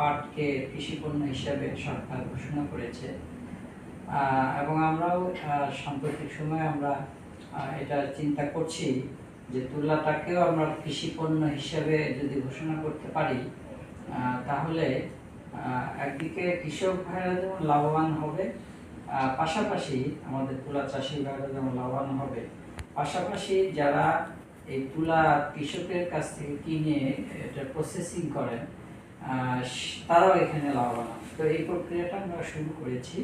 পাটকে কৃষিপণ্য হিসাবে সরকার ঘোষণা করেছে। এবং আমরাও সাম্প্রতিক সময়ে আমরা এটা চিন্তা করছি যে তুলাটাকেও আমরা কৃষিপণ্য হিসাবে যদি ঘোষণা করতে পারি তাহলে একদিকে কৃষক ভাইরা যেমন লাভবান হবে পাশাপাশি আমাদের তুলা চাষি ভাইরা যেমন লাভবান হবে, পাশাপাশি যারা এই তুলা কৃষকের কাছ থেকে কিনে এটা প্রসেসিং করেন তারাও এখানে লাভবান। তো এই প্রক্রিয়াটা আমরা শুরু করেছি।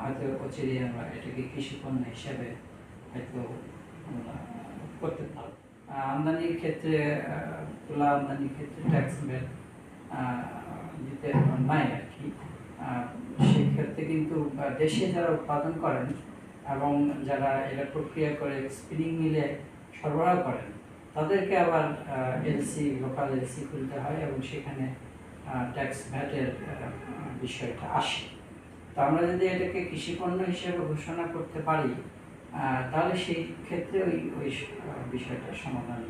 হয়তো অচিরেই আমরা এটাকে কৃষিপণ্য হিসাবে হয়তো করতে পারব। আমদানির ক্ষেত্রে তুলা আমদানির ক্ষেত্রে ট্যাক্স ভ্যাট দিতে নাই আর কি। সেক্ষেত্রে কিন্তু দেশে যারা উৎপাদন করেন এবং যারা এটা প্রক্রিয়া করে স্পিনিং মিলে সরবরাহ করেন তাদেরকে আবার এলসি লোকাল এলসি খুলতে হয় এবং সেখানে ট্যাক্স ভ্যাটের বিষয়টা আসে তো আমরা যদি এটাকে কৃষিপণ্য হিসেবে ঘোষণা করতে পারি তাহলে সেই ক্ষেত্রে ওই ওই বিষয়টার সমাধান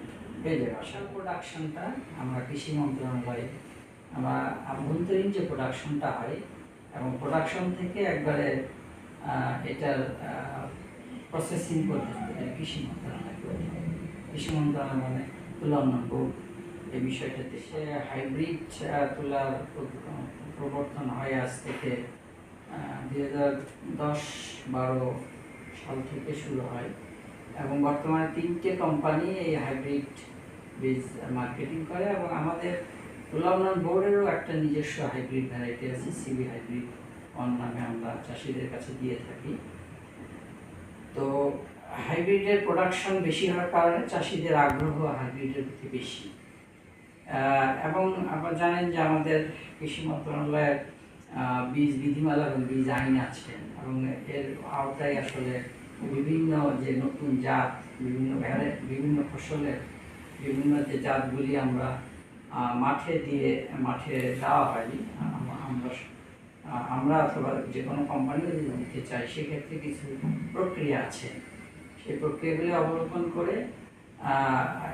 পেয়ে যাবে আসল প্রোডাকশনটা আমরা কৃষি মন্ত্রণালয়ে, আমরা আভ্যন্তরীণ যে প্রোডাকশনটা হয় এবং প্রোডাকশন থেকে একবারে এটার প্রসেসিং করতে কৃষি মন্ত্রণালয়। কৃষি মন্ত্রণালয় মানে তুলা উন্নয়ন বোর্ড এই বিষয়টাতে সে হাইব্রিড তুলার প্রবর্তন হয় আজ থেকে দুই হাজার দশ বারো সাল থেকে শুরু হয়। এবং বর্তমানে তিনটে কোম্পানি এই হাইব্রিড বীজ মার্কেটিং করে এবং আমাদের তুলা উন্নয়ন বোর্ডেরও একটা নিজস্ব হাইব্রিড ভ্যারাইটি আছে সিবি হাইব্রিড ওয়ান নামে আমরা চাষিদের কাছে দিয়ে থাকি। তো হাইব্রিডের প্রোডাকশন বেশি হওয়ার কারণে চাষিদের আগ্রহ হাইব্রিডের প্রতি বেশি। এবং আপনারা জানেন যে আমাদের কৃষি মন্ত্রণালয়ের বীজ, বিধিমালা এবং বীজ আইন আছে এবং এর আওতায় আসলে বিভিন্ন যে নতুন জাত, বিভিন্ন বিভিন্ন ফসলের বিভিন্ন যে জাতগুলি আমরা মাঠে দিয়ে, মাঠে দেওয়া হয় আম- আমরা আমরা অথবা যে কোনো কোম্পানি যদি নিতে চাই, সেক্ষেত্রে কিছু প্রক্রিয়া আছে। সেই প্রক্রিয়াগুলি অবলম্বন করে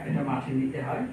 এটা মাঠে নিতে হয়।